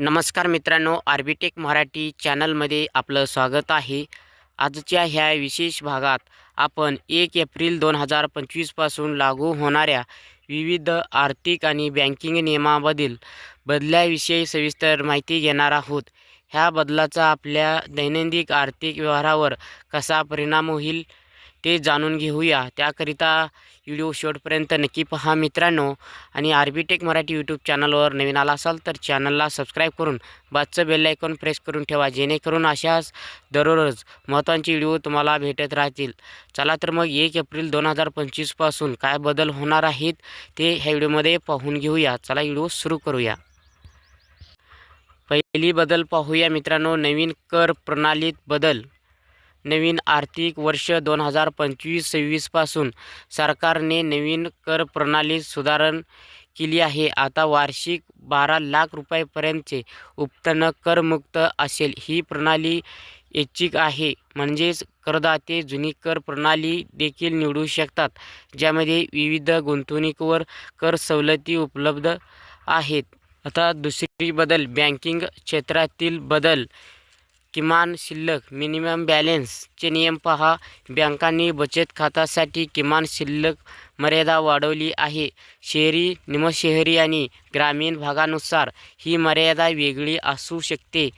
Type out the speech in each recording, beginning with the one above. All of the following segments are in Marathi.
नमस्कार मित्रांनो आर्बिटेक मराठी चॅनलमध्ये आपलं स्वागत आहे. आजच्या ह्या विशेष भागात आपण एक एप्रिल दोन हजार पंचवीसपासून लागू होणाऱ्या विविध आर्थिक आणि बँकिंग नियमामधील बदलाविषयी सविस्तर माहिती घेणार आहोत. ह्या बदलाचा आपल्या दैनंदिन आर्थिक व्यवहारावर कसा परिणाम होईल ते जाणून घेऊया. त्याकरिता व्हिडिओ शेवटपर्यंत नक्की पहा मित्रांनो. आणि आर्बिटेक मराठी यूट्यूब चॅनलवर नवीन आला असाल तर चॅनलला सबस्क्राईब करून बाजचं बेल प्रेस करून ठेवा. जेणेकरून अशाच दररोज महत्त्वाचे व्हिडिओ तुम्हाला भेटत राहतील. चला तर मग एक एप्रिल दोन हजार पंचवीसपासून काय बदल होणार आहेत ते ह्या व्हिडिओमध्ये पाहून घेऊया. चला व्हिडिओ सुरू करूया. पहिली बदल पाहूया मित्रांनो. नवीन कर प्रणालीत बदल. नवीन आर्थिक वर्ष दोन हजार पंचवीस सव्वीसपासून सरकारने नवीन कर प्रणालीत सुधारण केली आहे. आता वार्षिक बारा लाख रुपयापर्यंतचे उत्पन्न करमुक्त असेल ही प्रणाली ऐच्छिक आहे. म्हणजेच करदाते जुनी कर प्रणाली देखील निवडू शकतात ज्यामध्ये विविध गुंतवणुकीवर कर सवलती उपलब्ध आहेत. आता दुसरी बदल बँकिंग क्षेत्रातील बदल. किमान शिल्लक मिनिमम बॅलेन्सचे नियम पहा. बँकांनी बचत खात्यासाठी किमान शिल्लक मर्यादा वाढवली आहे. शहरी निमशहरी आणि ग्रामीण भागानुसार ही मर्यादा वेगळी असू शकते.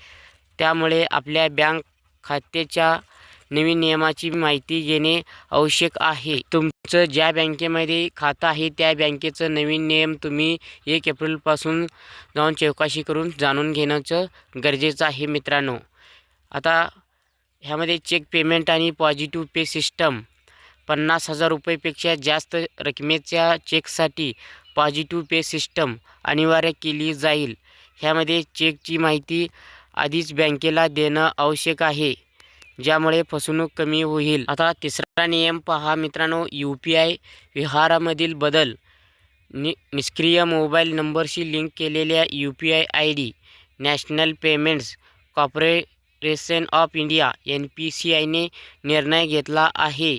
त्यामुळे आपल्या बँक खात्याच्या नवीन नियमाची माहिती घेणे आवश्यक आहे. तुमचं ज्या बँकेमध्ये खातं आहे त्या बँकेचं नवीन नियम तुम्ही एक एप्रिलपासून जाऊन चौकशी करून जाणून घेण्याचं गरजेचं आहे मित्रांनो. आता ह्यामध्ये चेक पेमेंट आणि पॉझिटिव्ह पे सिस्टम पन्नास हजार रुपयेपेक्षा जास्त रकमेच्या चेकसाठी पॉझिटिव्ह पे सिस्टम अनिवार्य केली जाईल. ह्यामध्ये चेकची माहिती आधीच बँकेला देणं आवश्यक आहे ज्यामुळे फसवणूक कमी होईल. आता तिसरा नियम पहा मित्रांनो यू पी आय व्यवहारामधील बदल. नि निष्क्रिय मोबाईल नंबरशी लिंक केलेल्या U P I I D national payments federation of India N P C आयने निर्णय घेतला आहे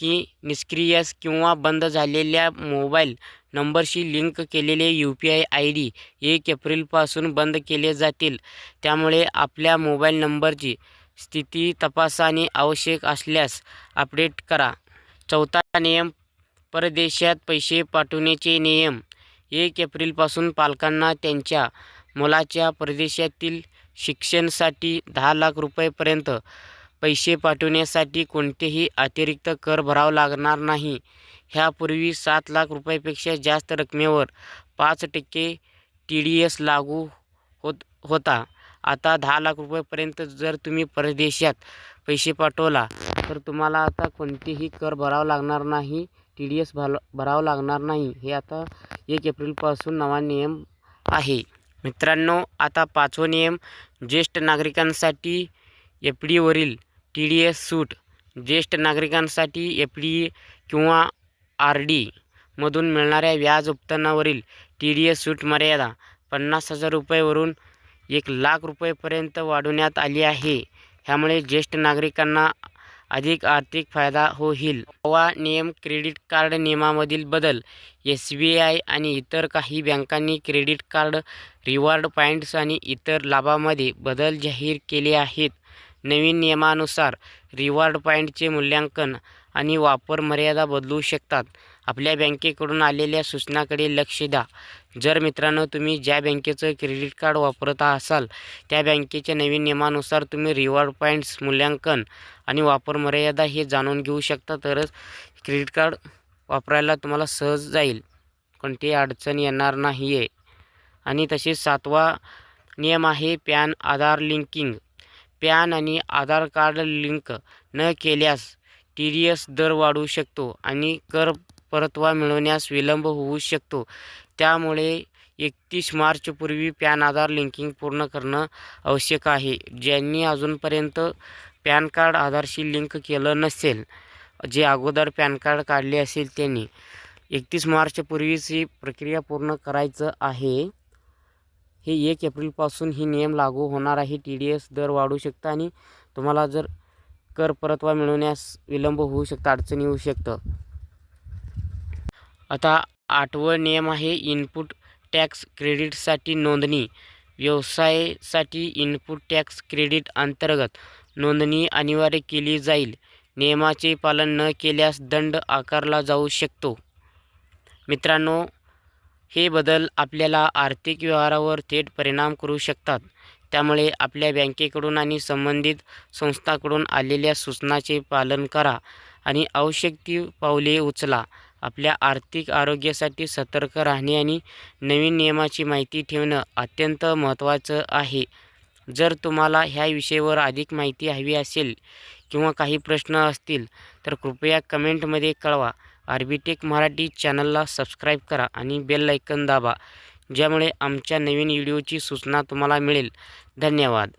की निष्क्रिय किंवा बंद झालेल्या मोबाईल नंबरशी लिंक केलेले U P I I D एक एप्रिलपासून बंद केले जातील. त्यामुळे आपल्या मोबाईल नंबरची स्थिती तपासाने आवश्यक असल्यास अपडेट करा. चौथा नियम परदेशात पैसे पाठवण्याचे नियम. एक एप्रिलपासून पालकांना त्यांच्या मुलाच्या परदेशातील शिक्षणासाठी दहा लाख रुपयेपर्यंत पैसे पाठवण्यासाठी कोणतेही अतिरिक्त कर भरावा लागणार नाही. ह्यापूर्वी सात लाख रुपयापेक्षा जास्त रकमेवर पाच टक्के टी डी एस लागू होत होता. आता दहा लाख रुपयेपर्यंत जर तुम्ही परदेशात पैसे पाठवला तर तुम्हाला आता कोणतेही कर भरावा लागणार नाही टी डी एस भर भरावं लागणार नाही. हे आता एक एप्रिलपासून नवा नियम आहे. मित्रांनो आता पाचवा नियम. ज्येष्ठ नागरिकांसाठी एफ डीवरील टी डी एस सूट ज्येष्ठ नागरिकांसाठी एफ डी किंवा आर डीमधून मिळणाऱ्या व्याज उत्पन्नावरील टी डी एस सूट मर्यादा पन्नास हजार रुपयेवरून एक लाख रुपयेपर्यंत वाढवण्यात आली आहे. ह्यामुळे ज्येष्ठ नागरिकांना अधिक आर्थिक फायदा होईल नवा नियम क्रेडिट कार्ड नियमामधील बदल एस बी आय आणि इतर काही बँकांनी क्रेडिट कार्ड रिवॉर्ड पॉईंट्स आणि इतर लाभामध्ये बदल जाहीर केले आहेत. नवीन नियमानुसार रिवॉर्ड पॉईंटचे मूल्यांकन आणि वापर मर्यादा बदलू शकतात. आपल्या बँकेकडून आलेल्या सूचनाकडे लक्ष द्या. जर मित्रांनो तुम्ही ज्या बँकेचं क्रेडिट कार्ड वापरत असाल त्या बँकेच्या नवीन नियमानुसार तुम्ही रिवॉर्ड पॉईंट्स मूल्यांकन आणि वापर मर्यादा हे जाणून घेऊ शकता तरच क्रेडिट कार्ड वापरायला तुम्हाला सहज जाईल. कोणतीही अडचण येणार नाही आहे आणि तसेच सातवा नियम आहे पॅन आधार लिंकिंग. पॅन आणि आधार कार्ड लिंक न केल्यास टी डी एस दर वाढू शकतो आणि कर परतवा मिळवण्यास विलंब होऊ शकतो. त्यामुळे एकतीस मार्चपूर्वी पॅन आधार लिंकिंग पूर्ण करणं आवश्यक आहे. ज्यांनी अजूनपर्यंत पॅन कार्ड आधारशी लिंक केलं नसेल जे अगोदर पॅन कार्ड काढले असेल त्यांनी एकतीस मार्चपूर्वीच ही प्रक्रिया पूर्ण करायचं आहे. हे एक एप्रिलपासून ही नियम लागू होणार आहे. टी डी एस दर वाढू शकतं आणि तुम्हाला जर कर परतवा मिळवण्यास विलंब होऊ शकतं अडचणी येऊ शकतं. आता आठवं नियम आहे इनपुट टॅक्स क्रेडिटसाठी नोंदणी. व्यवसायासाठी इनपुट टॅक्स क्रेडिट अंतर्गत नोंदणी अनिवार्य केली जाईल. नियमाचे पालन न केल्यास दंड आकारला जाऊ शकतो. मित्रांनो हे बदल आपल्याला आर्थिक व्यवहारावर थेट परिणाम करू शकतात. त्यामुळे आपल्या बँकेकडून आणि संबंधित संस्थांकडून आलेल्या सूचनाचे पालन करा आणि आवश्यक ती पावले उचला. आपल्या आर्थिक आरोग्यासाठी सतर्क राहणे आणि नवीन नियमाची माहिती ठेवणं अत्यंत महत्त्वाचं आहे. जर तुम्हाला ह्या विषयावर अधिक माहिती हवी असेल किंवा काही प्रश्न असतील तर कृपया कमेंटमध्ये कळवा. आर्बिटेक मराठी चॅनलला सबस्क्राईब करा आणि बेल ऐकन दाबा ज्यामुळे आमच्या नवीन व्हिडिओची सूचना तुम्हाला मिळेल. धन्यवाद.